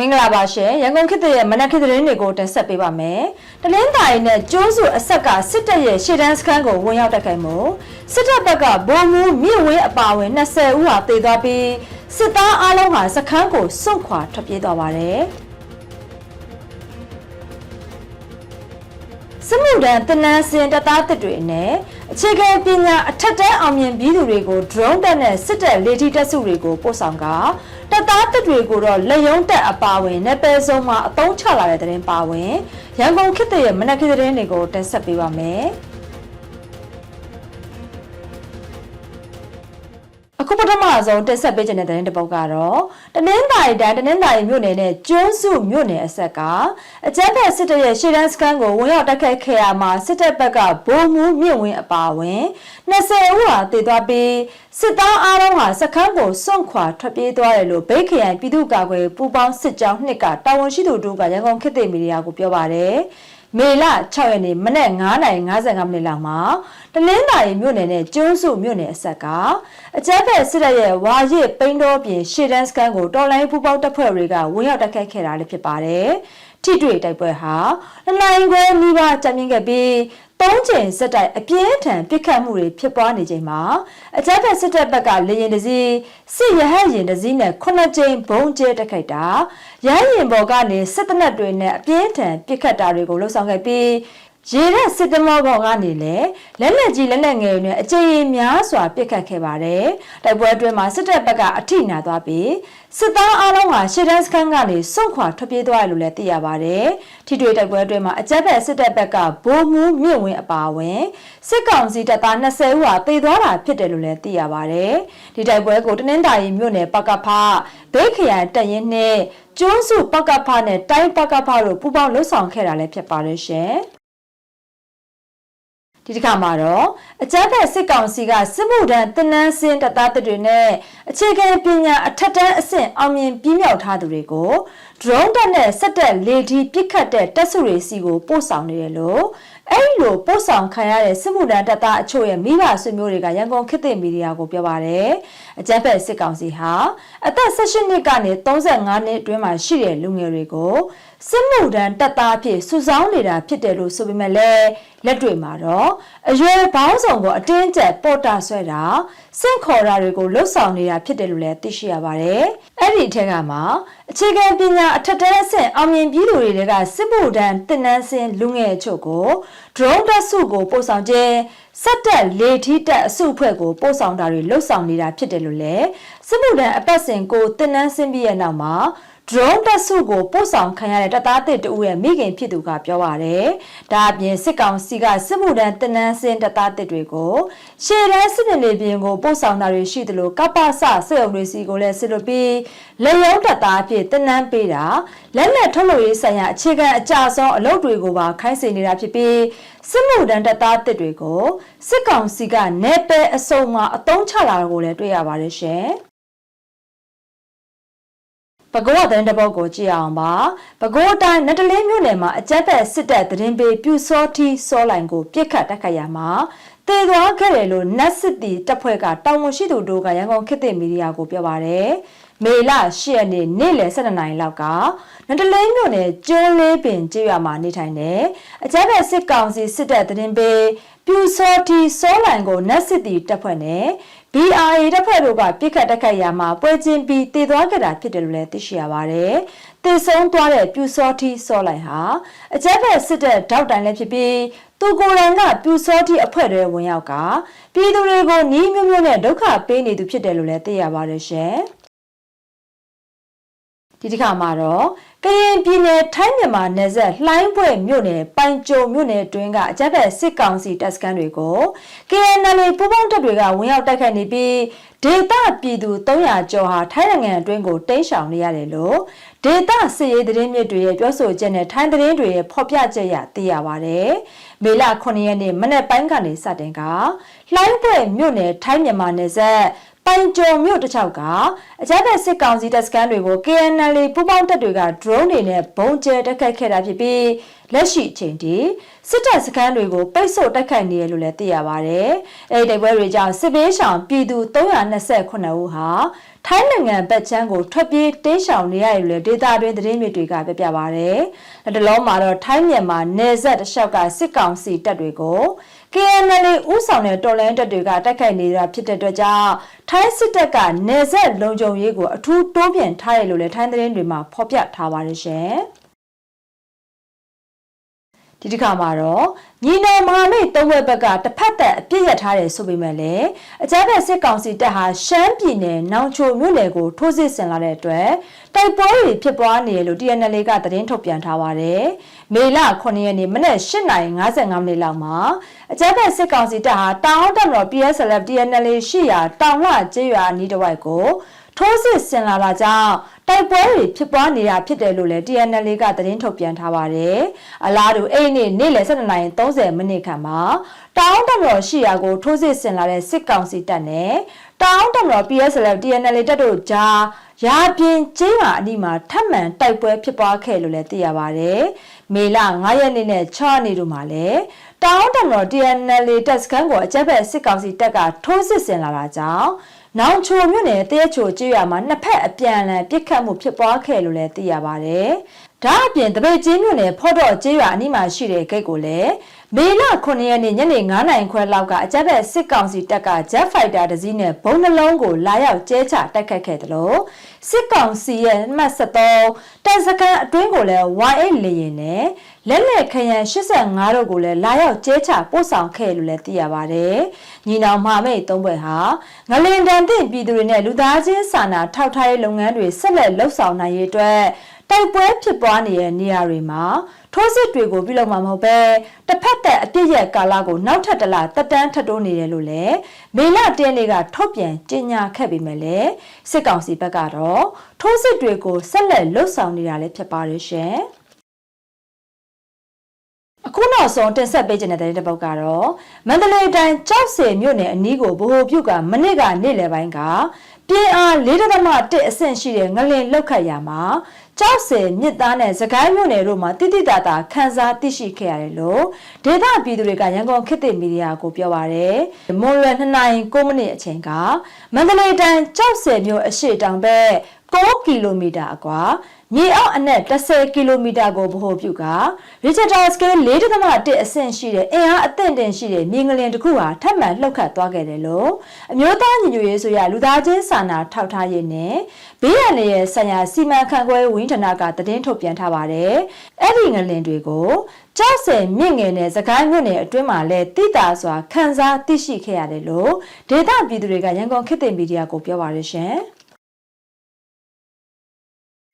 မင်္ဂလာပါရှင်ရန်ကုန်ခေတ်သစ်ရဲ့မနက်ခေတ်သတင်းတွေကိုတင်ဆက်ပေးပါမယ်။တလင်းတိုင်းနဲ့ကျိုးစုအဆက်ကစစ်တပ်ရဲ့ရှေ့တန်းစခန်းကိုဝင်ရောက်တိုက်ခိုက်မှုစစ်တပ်ဘက်ကဗိုလ်မှူးမြင့်ဝင်းအပါအဝင်20ဦးဟာတေသွားပြီးစစ်သားအလုံးဟာစခန်းကိုစွန့်ခွာထွက်ပြေးသွားပါတယ်။စမှုဒန်တနန်းစင်တပ်သားတစ်တွေနဲ့ အခြေခံပညာအထက်တန်းအောင်မြင်ပြီးသူတွေကို drone တက်နဲ့စစ်တပ်လေထီတက်စုတွေကိုပို့ဆောင်ကတပ်သားတစ်တွေကိုတော့လက်ယုံတက်အပါဝင်နယ်ပယ်စုံမှာအသုံးချလာတဲ့တဲ့ရင်ပါဝင်ရန်ကုန်ခေတ်သစ်ရဲ့မနက်ခေတ်သတင်းတွေကိုတင်ဆက်ပေးပါမယ်။ အခုပထမဆုံးတက်ဆက်ပေးခြင်းတဲ့တဲ့တစ်ပုဒ်ကတော့တနင်္သာရီတိုင်းတနင်္သာရီမြို့နယ်နဲ့ကျွန်းစုမြို့နယ်အဆက်ကအကြမ်းဖက်စစ်တပ်ရဲ့ရှေ့တန်းစခန်းကိုဝင်ရောက်တိုက်ခိုက်ခဲ့ရမှာစစ်တပ်ဘက်ကဗိုလ်မှူးမြင့်ဝင်းအပါအဝင်20ဦးဟာတည်သွားပြီးစစ်သားအားလုံးဟာစခန်းကိုစွန့်ခွာထွက်ပြေးသွားတယ်လို့ဗိတ်ခရိုင်ပြည်သူ့ကာကွယ်ပူးပေါင်းစစ်ကြောင်းနှစ်ကတာဝန်ရှိသူတို့ကရန်ကုန်ခေတ်သစ်မီဒီယာကိုပြောပါတယ် မေလ6ရက်နေ့မနက်9:55မိနစ်လောက်မှာတနင်္သာရီမြို့နယ်နဲ့ကျွန်းစုမြို့နယ်အဆက်ကအကြမ်းဖက်စစ်တပ်ရဲ့ဝါရစ်ပိန်းတော်ပြင်ရှေ့တန်းစခန်းကိုတော်လိုင်းပူပေါင်းတပ်ဖွဲ့တွေကဝင်ရောက်တိုက်ခိုက်ခဲ့တာလည်းဖြစ်ပါတယ်။ ထိတွေ့တိုက်ပွဲဟာနှစ်နိုင်ခွဲမိဘကြံမြင့်ခဲ့ပြီးသုံးချိန်စက်တိုက်အပြင်းထန်ပစ်ခတ်မှုတွေဖြစ်ပွားနေချိန်မှာအကြမ်းဖက်စစ်တပ်ဘက်ကလေရင်တစည်းစစ်ရဟတ်ရင်တစည်းနဲ့ခုနှစ်ကြိမ်ဘုံကျဲတိုက်ခိုက်တာရဟတ်ရင်ပေါ်ကနေစစ်တနက်တွေနဲ့အပြင်းထန်ပစ်ခတ်တာတွေကိုလှုံ့ဆော်ခဲ့ပြီး ရေရက်စစ်တမောပေါ်ကနေလည်းလက်လက်ကြီးလက်လက်ငယ်တွေနဲ့အကြိမ်များစွာပစ်ခတ်ခဲ့ပါတယ်။တိုက်ပွဲအတွင်းမှာစစ်တပ်ဘက်ကအထိနာသွားပြီးစစ်သားအလုံးဟာရှေ့တန်းစခန်းကနေစွန့်ခွာထွက်ပြေးသွားတယ်လို့လည်းသိရပါတယ်။ထိတွေ့တိုက်ပွဲအတွင်းမှာအကြမ်းဖက်စစ်တပ်ဘက်ကဗိုလ်မှူးမြင့်ဝင်းအပါအဝင်စစ်ကောင်စီတပ်သား20ဦးဟာတေသွားတာဖြစ်တယ်လို့လည်းသိရပါတယ်။ဒီတိုက်ပွဲကိုတနင်္သာရီမြို့နယ်ပကဖဘိတ်ခရိုင်တပ်ရင်းနဲ့ကျွန်းစုပကဖနဲ့တိုင်းပကဖတို့ပူးပေါင်းလှုပ်ဆောင်ခဲ့တာလည်းဖြစ်ပါတယ်ရှင်။ ဒီတစ်ခါမှာတော့အကြမ်းဖက်စစ်ကောင်စီကစစ်မှုထမ်းတင်နန်းစင်းတပ်သားတွေနဲ့အခြေခံပညာအထက်တန်းအဆင့်အောင်မြင်ပြီးမြောက်ထားသူတွေကို drone တပ်နဲ့စက်တက်လေဒီပစ်ခတ်တဲ့တပ်စုတွေစီကိုပို့ဆောင်နေတယ်လို့ အဲ့လိုပို့ဆောင်ခံရတဲ့စစ်မှုထမ်းတပ်သားအချို့ရဲ့မိဘဆွေမျိုးတွေကရန်ကုန်ခေတ်သစ်မီဒီယာကိုပြောပါတယ်အကြမ်းဖက်စစ်ကောင်စီဟာအသက်18နှစ်ကနေ35နှစ်အတွင်းမှာရှိတဲ့လူငယ်တွေကိုစစ်မှုထမ်းတပ်သားအဖြစ်စုဆောင်းနေတာဖြစ်တယ်လို့ဆိုပေမဲ့လည်းလက်တွေ့မှာတော့အရွယ်ပေါင်းစုံကိုအတင်းကျပ်ပေါ်တာဆွဲတာစင့်ခေါ်တာတွေကိုလှုပ်ဆောင်နေတာဖြစ်တယ်လို့လည်းသိရှိရပါတယ်။ အဲ့ဒီအထက်ကမှအခြေခံပညာအထက်တန်းအဆင့်အောင်မြင်ပြီးသူတွေကစစ်မှုထမ်းတင်နန်းစင်လူငယ်အချို့ကို drone တပ်စုကိုပို့ဆောင်ခြင်းစက်တက်လေထီးတက်အစုအဖွဲ့ကိုပို့ဆောင်တာတွေလှုပ်ဆောင်နေတာဖြစ်တယ်လို့လည်းစစ်မှုထမ်းအပတ်စဉ်ကိုတင်နန်းစင်ပြီးရဲ့နောက်မှာ drone တက်စုကိုပို့ဆောင်ခံရတဲ့တပ်သားတစ်တူရဲ့မိခင်ဖြစ်သူကပြောပါတယ်။ဒါအပြင်စစ်ကောင်စီကစစ်မှုထမ်းတင်နန်းစင်တပ်သားတစ်တွေကိုရှေ့တန်းစစ်မြေပြင်ကိုပို့ဆောင်တာတွေရှိသလိုကပ္ပစစစ်အုပ်တွေစီကိုလည်းစစ်လို့ပြီးလေယုံတပ်သားအဖြစ်တင်နန်းပေးတာလက်လက်ထုတ်လို့ရေးဆိုင်ရာအခြေခံအကြဆုံးအလုပ်တွေကိုပါခိုင်းစေနေတာဖြစ်ပြီးစစ်မှုထမ်းတပ်သားတစ်တွေကိုစစ်ကောင်စီကနေပယ်အစုံမှာအတုံးချလာတာကိုလည်းတွေ့ရပါတယ်ရှင်။ ပဲခူးရတဲ့တပုတ်ကိုကြည့်အောင်ပါပဲခူးတိုင်းနတလင်းမြို့နယ်မှာအကြက်ဖက်စစ်တပ်သတင်းပေးပြူစောထီစောလိုင်ကိုပြစ်ခတ်တိုက်ခိုက်ရမှာတည်သွားခဲ့တယ်လို့နတ်စစ်တီတပ်ဖွဲ့ကတောင်ဝန်ရှိသူတို့ကရန်ကုန်ခေတ်သစ်မီဒီယာကိုပြောပါတယ်မေလ10ရက်နေ့နေ့လယ်12နာရီလောက်ကနတလင်းမြို့နယ်ကျွန်းလေးပင်ကျေးရွာမှာနေထိုင်နေအကြက်ဖက်စစ်ကောင်စီစစ်တပ်သတင်းပေးပြူစောထီစောလိုင်ကိုနတ်စစ်တီတပ်ဖွဲ့နဲ့ BRA တပ်ဖွဲ့တို့ကပြစ်ခတ်တိုက်ခိုက်ရာမှာပွဲချင်းပြီးတည်သွားကြတာဖြစ်တယ်လို့လည်းသိရှိရပါတယ်။တည်ဆုံးသွားတဲ့ပြူစောထီစောလိုက်ဟာအကြက်ဖက်စစ်တပ်တောက်တိုင်လည်းဖြစ်ပြီးသူကိုယ်တိုင်ကပြူစောထီအဖွဲ့တွေဝင်ရောက်ကပြည်သူတွေကိုနှီးမျိုးမျိုးနဲ့ဒုက္ခပေးနေသူဖြစ်တယ်လို့လည်းသိရပါတယ်ရှင်။ ဒီတစ်ခါမှာတော့ကရင်ပြည်နယ်ထိုင်းမြန်မာနယ်စပ်လှိုင်းပွဲမြို့နယ်ပိုင်ကြုံမြို့နယ်တွင်းကအကြမ်းဖက်စစ်ကောင်စီတပ်စခန်းတွေကို KNL ပူးပေါင်းတပ်တွေကဝင်ရောက်တိုက်ခိုက်နေပြီးဒေသပြည်သူ300ကျော်ဟာထိုင်းနိုင်ငံအတွင်းကိုတိမ်းရှောင်နေရတယ်လို့ဒေသစစ်ရေးသတင်းမြစ်တွေရဲ့ပြောဆိုချက်နဲ့ထိုင်းသတင်းတွေရဲ့ဖော်ပြချက်ရသိရပါတယ်။မေလ9ရက်နေ့မနက်ပိုင်းကနေစတင်ကလှိုင်းပွဲမြို့နယ်ထိုင်းမြန်မာနယ်စပ် ပိုင်ကျော်မြို့တစ်ချောက်ကအကြမ်းဖက်စစ်ကောင်စီတပ်စခန်းတွေကို KNL ပူးပေါင်းတပ်တွေက drone တွေနဲ့ဘုံကျဲတိုက်ခိုက်ခဲ့တာဖြစ်ပြီးလက်ရှိအချိန်ထိ စစ်တပ်စခန်းတွေကိုပိတ်ဆို့တိုက်ခိုက်နေရလို့လည်းသိရပါဗျ။အဲဒီတိုက်ပွဲတွေကြောင့်စစ်ဘေးရှောင်ပြည်သူ329ဦးဟာထိုင်းနိုင်ငံဘက်ချမ်းကိုထွက်ပြေးတင်းရှောင်နေရတယ်လို့ဒေတာတွင်သတင်းမြစ်တွေကပြပြပါဗျ။လက်တလုံးမှာတော့ထိုင်းမြန်မာနယ်စပ်တစ်လျှောက်ကစစ်ကောင်စီတပ်တွေကို KNL ဥဆောင်တဲ့တော်လိုင်းတပ်တွေကတိုက်ခိုက်နေတာဖြစ်တဲ့အတွက်ကြောင့်ထိုင်းစစ်တပ်ကနေဆက်လုံခြုံရေးကိုအထူးတိုးပြန်ထားရလို့လည်းထိုင်းသတင်းတွေမှာဖော်ပြထားပါတယ်ရှင်။ ဒီတစ်ခါမှာတော့ညီနောင်မဟာမိတ်သုံးဘက်ဘက်ကတစ်ဖက်သက်အပြစ်ရထားတယ်ဆိုပေမဲ့လည်းအကြမ်းဖက်စစ်ကောင်စီတပ်ဟာရှမ်းပြည်နယ်နောင်ချိုမြို့နယ်ကိုထိုးစစ်ဆင်လာတဲ့အတွက်တိုက်ပွဲတွေဖြစ်ပွားနေရလို့ TNL ကသတင်းထုတ်ပြန်ထားပါတယ်။မေလ9ရက်နေ့မနက်8:55မိနစ်လောက်မှာအကြမ်းဖက်စစ်ကောင်စီတပ်ဟာတောင်တက်မတော် PSLF TNL ရှိရာတောင်လှကျေးရွာအနီးတစ်ဝိုက်ကို ထိုးစစ်ဆင်လာတာကြောင့်တိုက်ပွဲတွေဖြစ်ပွားနေတာဖြစ်တယ်လို့လည်း TNL ကသတင်းထုတ်ပြန်ထားပါတယ်။အလားတူအဲ့ဒီနေ့နေ့လယ်12:30မိနစ်ခန့်မှာတောင်တမတော်ရှိရာကိုထိုးစစ်ဆင်လာတဲ့စစ်ကောင်စီတပ်နဲ့တောင်တမတော် PSLF TNL တပ်တို့ကြားရာပြင်းကျေးရွာအနီးမှာထပ်မံတိုက်ပွဲဖြစ်ပွားခဲ့လို့လည်းသိရပါတယ်။မေလ9ရက်နေ့နဲ့6ရက်နေ့တို့မှာလည်း တောင်တမတော် TNL တပ်စခန်းကိုအကြက်ဖက်စစ်ကောင်စီတပ်ကထိုးစစ်ဆင်လာတာကြောင့်နောင်ချိုမြို့နယ်တရက်ချိုကျေးရွာမှာနှစ်ဖက်အပြန်အလှန်ပစ်ခတ်မှုဖြစ်ပွားခဲ့လို့လည်းသိရပါတယ်။ဒါအပြင်တပိတ်ချင်းမြို့နယ်ဖော့တော့ကျေးရွာအနီးမှာရှိတဲ့ဂိတ်ကိုလည်းမေလ9ရက်နေ့ညနေ9နိုင်ခွဲလောက်ကအကြက်ဘက်စစ်ကောင်စီတပ်က Jet Fighter တစ်စီးနဲ့ဘုံနှလုံးကိုလာရောက်ကျဲချတိုက်ခတ်ခဲ့တယ်လို့စစ်ကောင်စီရဲ့မှတ်73တပ်စခန်းအတွင်းကိုလည်း Y8 လေရင်နဲ့ လက်လက်ခရန်85တို့ကိုလည်းလာရောက်ကျဲချပို့ဆောင်ခဲ့လို့လည်းသိရပါတယ်။ညီနောင်မာမိတ်သုံးဘက်ဟာငလင်တန်တဲ့ပြည်သူတွေနဲ့လူသားချင်းစာနာထောက်ထားရေးလုပ်ငန်းတွေဆက်လက်လှုပ်ဆောင်နိုင်ရေးအတွက်တိုက်ပွဲဖြစ်ပွားနေတဲ့နေရာတွေမှာထိုးစစ်တွေကိုပြုလုပ်မှာမဟုတ်ပဲတစ်ဖက်သက်အပြစ်ရဲ့ကာလကိုနောက်ထပ်တစ်လတက်တန်းထပ်တိုးနေတယ်လို့လည်းမေလတင်းလေးကထုတ်ပြန်ကြေညာခဲ့ပေမဲ့လည်းစစ်ကောင်စီဘက်ကတော့ထိုးစစ်တွေကိုဆက်လက်လှုပ်ဆောင်နေတာလည်းဖြစ်ပါတယ်ရှင်အခု နောက်ဆုံးတင်ဆက်ပေးခြင်းတဲ့တဲ့တစ်ပုတ်ကတော့မန္တလေးတိုင်းကြောက်စင်မြို့နယ်အနီးကိုဗဟိုပြုကမနစ်ကနေ့လယ်ပိုင်းကပြင်းအား4.1အဆင့်ရှိတဲ့ငလင်လောက်ခတ်ရမှာကြောက်စင်မြစ်သားနဲ့စကိုင်းမြို့နယ်တို့မှာတိတိတတာခန်းစားသိရှိခဲ့ရတယ်လို့ဒေသပြည်သူတွေကရန်ကုန်ခေတ်သစ်မီဒီယာကိုပြောပါရယ်မွန်လွယ်2နိုင်9မိနစ်အချိန်ကမန္တလေးတိုင်းကြောက်စင်မြို့အရှိတောင်ဘက် 9ကီလိုမီတာအကွာမြေအောက်အနက်10ကီလိုမီတာကိုဗဟိုပြုက Richter scale 4.1အဆင့်ရှိတဲ့အင်အားအသင့်တင်ရှိတဲ့မြေငလင်တစ်ခုဟာထပ်မံလှုပ်ခတ်သွားခဲ့တယ်လို့အမျိုးသားညီညွတ်ရေးဆိုရလူသားချင်းစာနာထောက်ထားရေးနဲ့ဘေးရန်ရဲ့ဆိုင်ရာစီမံခန့်ခွဲဝင်းဌာနကသတင်းထုတ်ပြန်ထားပါတယ်။အဲ့ဒီငလင်တွေကိုကြောက်စင်မြင့်ငယ်နဲ့စကိုင်းမြို့နယ်အတွင်းမှာလည်းတိတာစွာခန်းစားသိရှိခဲ့ရတယ်လို့ဒေသပြည်သူတွေကရန်ကုန်ခေတ်သစ်မီဒီယာကိုပြောပါရရှင်။